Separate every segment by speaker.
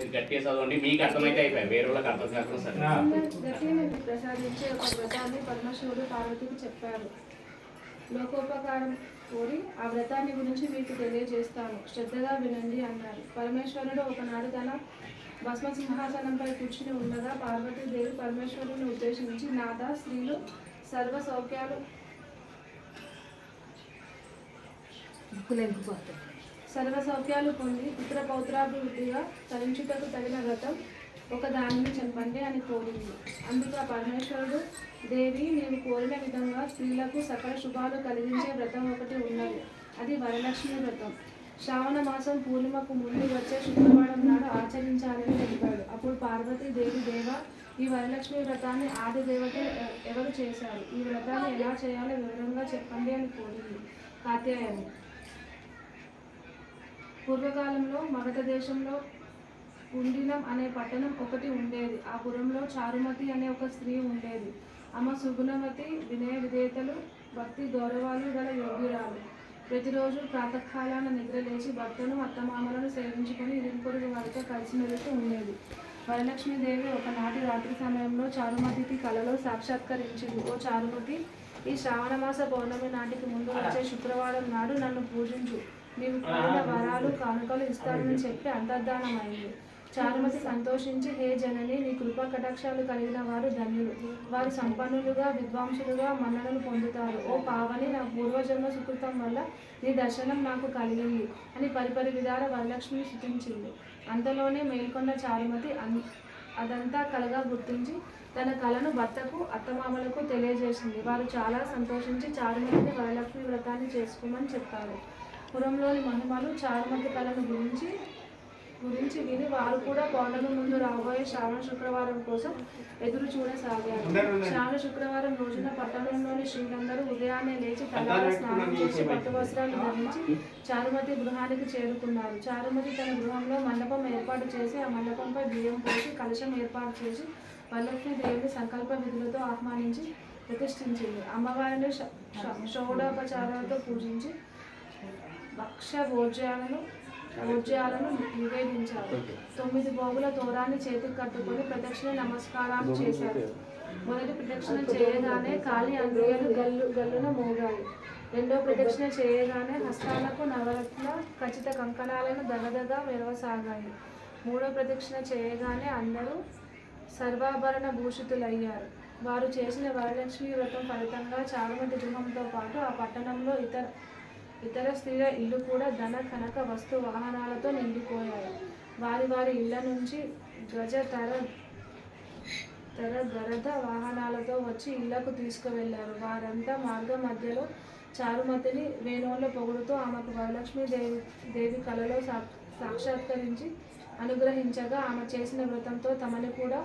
Speaker 1: గట్టిగా చదవండి. మీకు అర్థమైతే అయిపోయాయి. వేరే వాళ్ళకి అర్థం కాకుండా సరే.
Speaker 2: ప్రసాదించే ఒక వ్రతాన్ని పరమశివుడు పార్వతికి చెప్పారు. లోకోపకారం కోరి ఆ వ్రతాన్ని గురించి మీకు తెలియజేస్తాను. శ్రద్ధగా వినండి అన్నారు. పరమేశ్వరుడు ఒకనాడు తన భస్మ సింహాసనంపై కూర్చుని ఉండగా పార్వతీదేవి పరమేశ్వరుని ఉద్దేశించి నాద స్త్రీలు సర్వ సౌఖ్యాలు సర్వ సౌఖ్యాలు పొంది పుత్ర పౌత్రాభివృద్ధిగా తరించుటకు తగిన వ్రతం ఒక దానిని చెప్పండి అని కోరింది. అందుకు ఆ పరమేశ్వరుడు దేవి నీవు కోరిన విధంగా స్త్రీలకు సకల శుభాలు కలిగించే వ్రతం ఒకటి ఉన్నది. అది వరలక్ష్మి వ్రతం. శ్రావణ మాసం పూర్ణిమకు ముందు వచ్చే శుక్రవారం నాడు ఆచరించాలని తెలిపాడు. అప్పుడు పార్వతీ దేవి దేవ ఈ వరలక్ష్మి వ్రతాన్ని ఆది దేవత ఎవరు చేశారు? ఈ వ్రతాన్ని ఎలా చేయాలో వివరంగా చెప్పండి అని కోరింది. కాత్యాయని పూర్వకాలంలో మగధ దేశంలో కుండినం అనే పట్టణం ఒకటి ఉండేది. ఆ పురంలో చారుమతి అనే ఒక స్త్రీ ఉండేది. ఆమె సుగుణమతి వినయ విధేయతలు భక్తి గౌరవాలు గల యోగ్యురాలు. ప్రతిరోజు ప్రాతకాలాన నిద్రలేచి భర్తను అత్తమామలను సేవించుకొని ఇరుపొరుగు వారితో కలిసిమెలుస్తూ ఉండేది. వరలక్ష్మీదేవి ఒకనాటి రాత్రి సమయంలో చారుమతికి కలలో సాక్షాత్కరించింది. ఓ చారుమతి ఈ శ్రావణమాస పౌర్ణమి నాటికి ముందు వచ్చే శుక్రవారం నాడు నన్ను పూజించు. నీవు కోరిన వరాలు కానుకలు ఇస్తానని చెప్పి అంతర్ధానమైంది. చారుమతి సంతోషించి హే జనని నీ కృపా కటాక్షాలు కలిగిన వారు ధన్యులు. వారు సంపన్నులుగా విద్వాంసులుగా మన్ననలు పొందుతారు. ఓ పావని నా పూర్వజన్మ సుకృతం వల్ల నీ దర్శనం నాకు కలిగింది అని పరిపరి విధాల వరలక్ష్మి శుతించింది. అంతలోనే మేల్కొన్న చారుమతి అన్ అదంతా కలగా గుర్తించి తన కళను భర్తకు అత్తమామలకు తెలియజేసింది. వారు చాలా సంతోషించి చారుమతిని వరలక్ష్మి వ్రతాన్ని చేసుకోమని చెప్పారు. పురంలోని మహిమలు చారుమతి కళను గురించి గురించి విని వారు కూడా పౌర్ణమి ముందు రాబోయే శ్రావణ శుక్రవారం కోసం ఎదురు చూడసాగారు. శ్రావణ శుక్రవారం రోజున పట్టణంలోని స్త్రీలందరూ ఉదయాన్నే లేచి తలారా స్నానం చేసి పట్టు వస్త్రాలు ధరించి చారుమతి గృహానికి చేరుకున్నారు. చారుమతి తన గృహంలో మండపం ఏర్పాటు చేసి ఆ మండపంపై బియ్యం పోసి కలశం ఏర్పాటు చేసి వరలక్ష్మి దేవిని సంకల్ప విధులతో ఆహ్వానించి ప్రతిష్ఠించింది. అమ్మవారిని షోడోపచారాలతో పూజించి భక్ష భోజ్యాలను భోజ్యాలను నివేదించారు తొమ్మిది పోగుల తోరాన్ని చేతికి కట్టుకొని ప్రదక్షిణ నమస్కారాలు చేశారు. మొదటి ప్రదక్షిణ చేయగానే కాలి అంద్రియలు గల్లు గల్లున మోగాయి. రెండో ప్రదక్షిణ చేయగానే హస్తాలకు నవరత్న ఖచ్చిత కంకణాలను దగదగ మెరవసాగాయి మూడో ప్రదక్షిణ చేయగానే అందరూ సర్వాభరణ భూషితులయ్యారు. వారు చేసిన వరలక్ష్మి వ్రతం ఫలితంగా చారుమతి గృహంతో పాటు ఆ పట్టణంలో ఇతర ఇతర స్త్రీల ఇల్లు కూడా ధన కనక వస్తు వాహనాలతో నిండిపోయాయి. వారి వారి ఇళ్ళ నుంచి గజ తర తర గరద వాహనాలతో వచ్చి ఇళ్ళకు తీసుకువెళ్ళారు. వారంతా మార్గ మధ్యలో చారుమతిని వేణువుల్లో పొగుడుతూ ఆమెకు వరలక్ష్మి దేవి దేవి కలలో సా- సాక్షాత్కరించి అనుగ్రహించగా ఆమె చేసిన వ్రతంతో తమని కూడా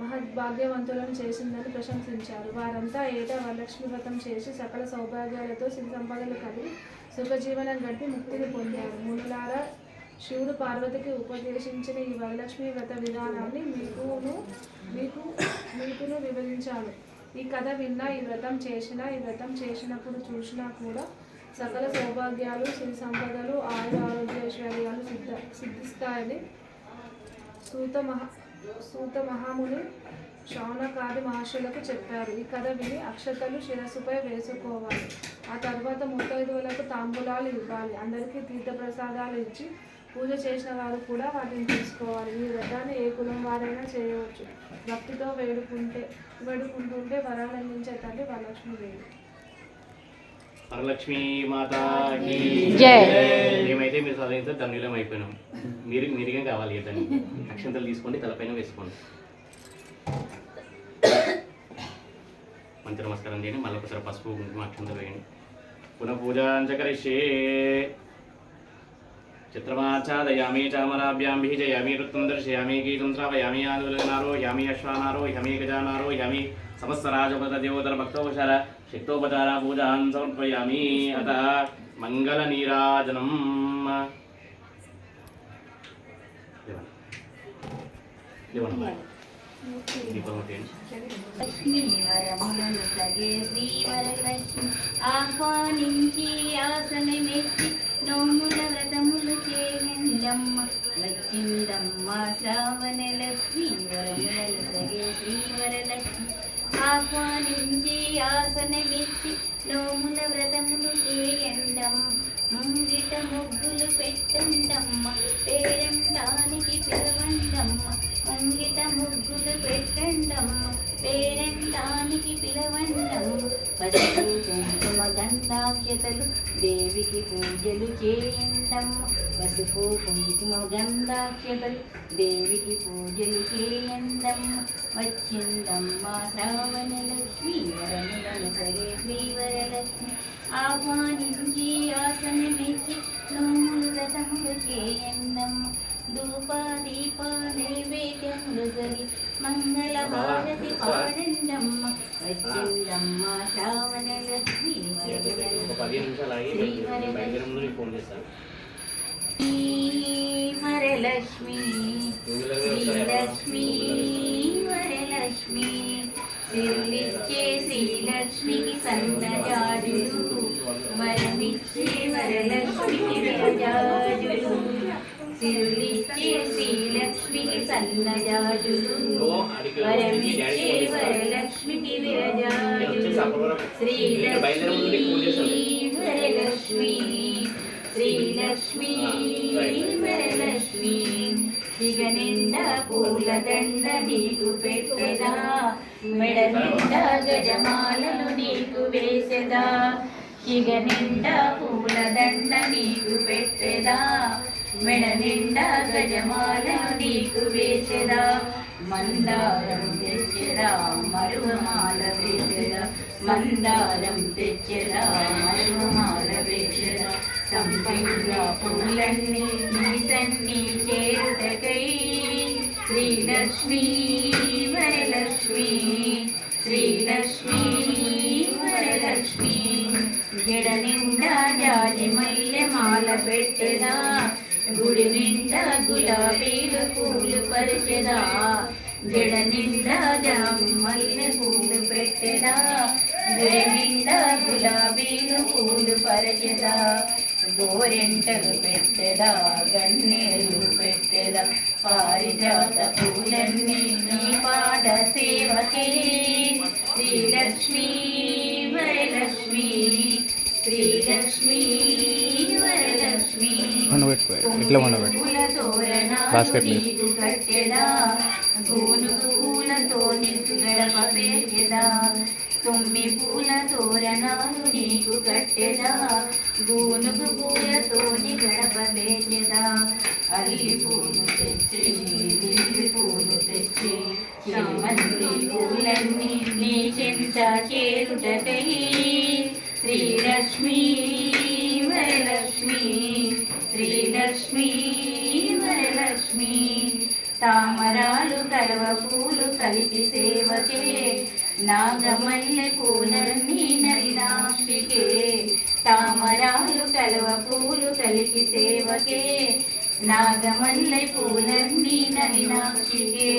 Speaker 2: మహద్భాగ్యవంతులను చేసిందని ప్రశంసించారు. వారంతా ఏటా వరలక్ష్మి వ్రతం చేసి సకల సౌభాగ్యాలతో సిరి సంపదలు కలిగి సుఖజీవనం గడిపి ముక్తిని పొందారు. మునులారా శివుడు పార్వతికి ఉపదేశించిన ఈ వరలక్ష్మి వ్రత విధానాన్ని మీకును మీకు మీకును వివరించాను. ఈ కథ విన్నా ఈ వ్రతం చేసినా ఈ వ్రతం చేసినప్పుడు చూసినా కూడా సకల సౌభాగ్యాలు సిరి సంపదలు ఆయుర ఆరోగ్యైశ్వర్యాలు సిద్ధ సిద్ధిస్తాయని సూత మహా సూత మహాముని శౌనకాది మహర్షులకు చెప్పారు. ఈ కథ విని అక్షతలు శిరస్సుపై వేసుకోవాలి. ఆ తర్వాత ముత్తైదువులకు తాంబూలాలు ఇవ్వాలి. అందరికీ తీర్థప్రసాదాలు ఇచ్చి పూజ చేసిన వారు కూడా వాటిని తీసుకోవాలి. ఈ వ్రతాన్ని ఏ కులం వారైనా చేయవచ్చు. భక్తితో వేడుకుంటే వేడుకుంటుంటే వరాలు అందించే తల్లి వరలక్ష్మీదేవి.
Speaker 1: వరలక్ష్మీ మాత. మేమైతే మీరు చదివితే ధన్యులం అయిపోయినాం. మీరు మీరుగా కావాలి దాన్ని అక్షంతలు తీసుకోండి తలపైన వేసుకోండి. మంచి నమస్కారం చేయండి మళ్ళీ ఒకసారి పసుపు కుంకుమ అక్షంతలు వేయండి. పునః పూజాంచ కరిష్యే చిత్రమాచ్ఛాదయామి చామరాభ్యాం జయామి వృత్తం దర్శయామి గీతం శ్రావయామి ఆనులనారో యామి అశ్వానారో యమి గజానారో యమి సమస్తరాజపద దేవోదర భక్తోపచార శక్తోపచార పూజాన్ సమర్పయామి అత మంగళ నీరాజనం. దీపం పెట్టేయండి
Speaker 3: లక్ష్మీ వరములను సగే శ్రీ వరలక్ష్మి ఆహ్వానించి ఆసనమెత్తి నోముల వ్రతములు చేయండమ్మ వచ్చిందమ్మ శ్రావణ లక్ష్మి వరముల సగే శ్రీవరలక్ష్మి ఆహ్వానించి ఆసనమిచ్చి నోముల వ్రతములు చేయండమ్మ. ముంగిట ముగ్గులు పెట్టండమ్మ పేరంటానికి పిలవండమ్మ. ముంగిట ముగ్గులు పెట్టండమ్మ. పేరెంటానికి పిలవండమ్మ పసుపు కుంకుమ గంధాక్షతలు దేవికి పూజలు చేయండమ్మ పసుపు కుంకుమ గంధాక్షతలు దేవికి పూజలు చేయండమ్మ వచ్చిందమ్మ శ్రావణ లక్ష్మి వరములను సరే శ్రీవరలక్ష్మి. ఆహ్వానించి ఆసనమిచ్చి నోములు రథములు చేయండమ్మ ధూప దీప నైవేద్యములు సరి మంగళ భారతి పాడండమ్మ వచ్చిందమ్మ శ్రావణ లక్ష్మి వరలక్ష్మి శ్రీలక్ష్మి వరలక్ష్మి సిరులిచ్చే శ్రీలక్ష్మికి సన్నజాజులు. వరమిచ్చే వరలక్ష్మికి విరజాజులు సిరులిచ్చే శ్రీలక్ష్మికి సన్నజాజులు వరమిచ్చే వరలక్ష్మికి విరజాజులు శ్రీలక్ష్మి వరలక్ష్మి శ్రీలక్ష్మి వరలక్ష్మి ఇక నిండా పూల నీకు పెట్టెదా మెడ నిండా గజమాలను నీకు వేసెదా ఇక నిండా పూల దండ నీకు పెట్టెదా మెడ నిండా గజమాలను నీకు వేసెదా మందారం తెచ్చెదా మరువమాల వేసెదా మందారం తెచ్చెదా మరువమాల వేసెదా సంపంగ పూలన్నీ నీ సన్ని చేరుటకై. శ్రీలక్ష్మీ వరలక్ష్మి శ్రీలక్ష్మీ వరలక్ష్మి. జడ నిండా జాజి మల్లె మాల పెట్టెదా గుడి నిండ గులాబీలు పూలు పరిచెదా? జడ నిండా జామి పూలు పెట్టెదా? గుడి నిండా గులాబీలు పూలు పరిచెదా? గోరెంటలు పెట్టెదా? గన్నేరు పెట్టెదా? పారిజాత పూలన్నీ నీ పాద సేవకే. శ్రీలక్ష్మీ వరలక్ష్మీ శ్రీలక్ష్మీ. వరలక్ష్మి
Speaker 4: వండబెట్టుకో ఇట్లా వండబెట్టు బాస్కెట్ మీద.
Speaker 3: పూల తోరణాలు నీకు కట్టెదా గోనుగు పూలతో గడప పేర్చెదా అల్లి పూలు తెచ్చి దిల్లి పూలు తెచ్చి పూలన్నీ నీ చెంత చేరుటకై శ్రీలక్ష్మీ. వరలక్ష్మి తామరాలు కరవ పూలు కలిపి సేవకే. నాగమల్లె పూలన్నీ నరినాక్షికే తామరాలు కలవ పూలు కలిపి సేవకే. నాగమల్లె పూలన్నీ నరినాక్షికే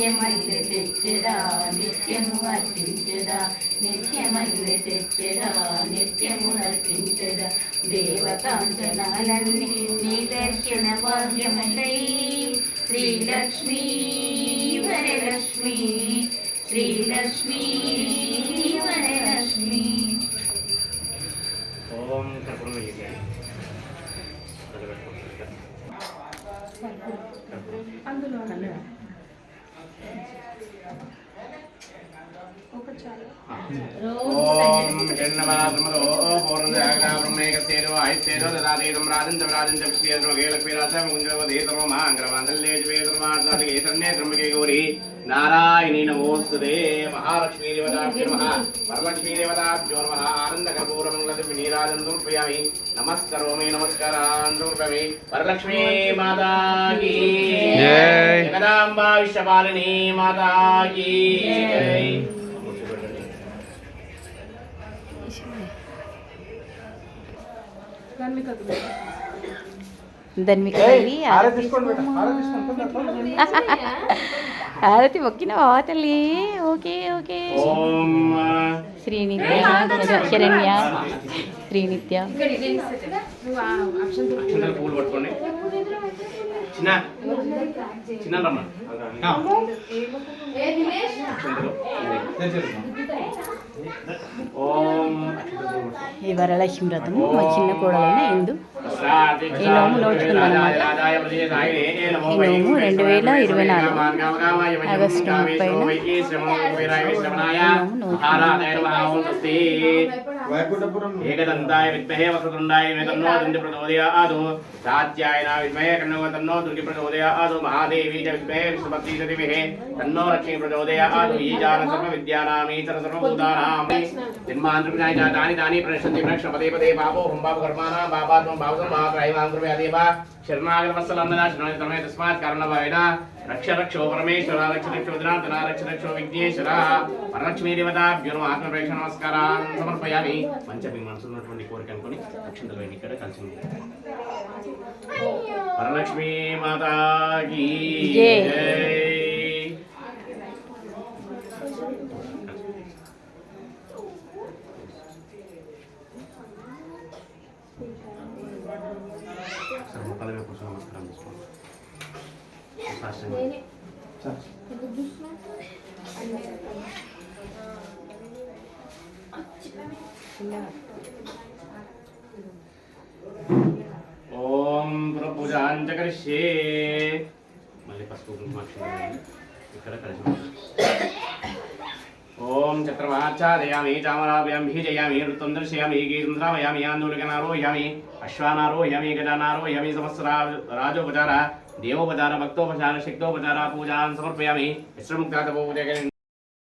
Speaker 3: నిత్యమల్లె తెచ్చదా నిత్యము అర్పించదా నిత్యమల్లె తెచ్చదా నిత్యము అర్పించదా దేవకాంచనాలన్నీ నీ దర్శన భాగ్యమై శ్రీలక్ష్మీ వరలక్ష్మి శ్రీలక్ష్మీ వరలక్ష్మి
Speaker 1: ఓం కర్పూరం.
Speaker 2: అందులో ఒక చాలు.
Speaker 1: ఓం రాజం పూర్ణజాగ్రాబ్రహ్మైకస్యేదో ఆయుష్యేదో దదాతీతం రాజంచ రాజంచ ముంజో గేలక్ష్మీరాజం గుంజవదేతమో వేదమాచాదికే సన్నే త్రమకే గౌరీ నారాయణీ నమోస్తుతే మహాలక్ష్మీ దేవతాభ్యో నమః వరలక్ష్మీ దేవతాభ్యో నమః ఆనందకర్పూరమంగళదివ్య నీరాజం సమర్పయామి నమస్కరోమి నమస్కారాన్ సమర్పయామి వరలక్ష్మీ మాతా కీ
Speaker 4: జై.
Speaker 1: జగదాంబా విశ్వపాలిని మాతా కీ జై
Speaker 2: దాన్ని కదులు
Speaker 3: తల్లి ఆరతి ఆరతి మొక్కిన తల్లి. Okay okay.
Speaker 1: ఓం
Speaker 3: శ్రీనిత్య శరణ్య శ్రీనిత్య
Speaker 1: చిన్న.
Speaker 3: ఈ వరలక్ష్మి వ్రతము మా చిన్న కోడలైన ఇందు.
Speaker 1: ఈ
Speaker 3: నోము నోచుకున్నానమాట. ఈ నోము రెండు వేల ఇరవై నాలుగు. ఆగస్టు ముప్పైన.
Speaker 1: ఏకదంతాయ విద్మహే వక్రతుండాయ మే తన్నో దుండి ప్రచోదయాదు రాజ్యాయన విద్మహే కన్నో తన్నో దుండి ప్రచోదయాదు మహాదేవి చ విద్మహే విష్ణుపత్ని చ ధీమహి. తన్నో లక్ష్మీ ప్రచోదయాదు ఈజాన సర్వ విద్యానామీచర సర్వభూతానాం జన్మాంతర్వినాయ జాతాని తాని ప్రణశ్యంతి ప్రణక్ష పదే పదే పాపో హుం పాప కర్మాణా పాపాత్మం పాపసం మహాక్రైమాం కృపయా దేవ శరణాగతవత్సలందనా శరణమే తస్మాత్ కారణభావేన రక్ష రక్షో పరమేశ్వర రక్ష రక్షో దినాంతన రక్ష రక్షో విఘ్నేశ్వర వరలక్ష్మీ దేవతాభ్యో ఆత్మప్రేక్ష నమస్కారాన్ సమర్పయామి. మంచి మీ మనసులో ఉన్నటువంటి కోరిక అనుకొని ఇక్కడ కలిసి. వరలక్ష్మీ మాతాకి
Speaker 3: జై.
Speaker 1: ఓం పూజాంచ కరిష్యే మళ్ళీ పసుపు కుంకుమాక్షరం వేయండి. ఇక్కడ కలిసి ఉంటుంది. ఓం చక్రమాచ్ఛాదయామి చామరాభయాం భీజయామి నృత్యం దర్శయామి గీతం శ్రావయామి ఆందోళనారోహయామి అశ్వానారోహయామి గజానారోహయామి సమస్త రాజోపచార देवोपचार भक्तोपचार शक्तोपचार पूजा समर्पयामि। विश्वमुक्ता तपोपदे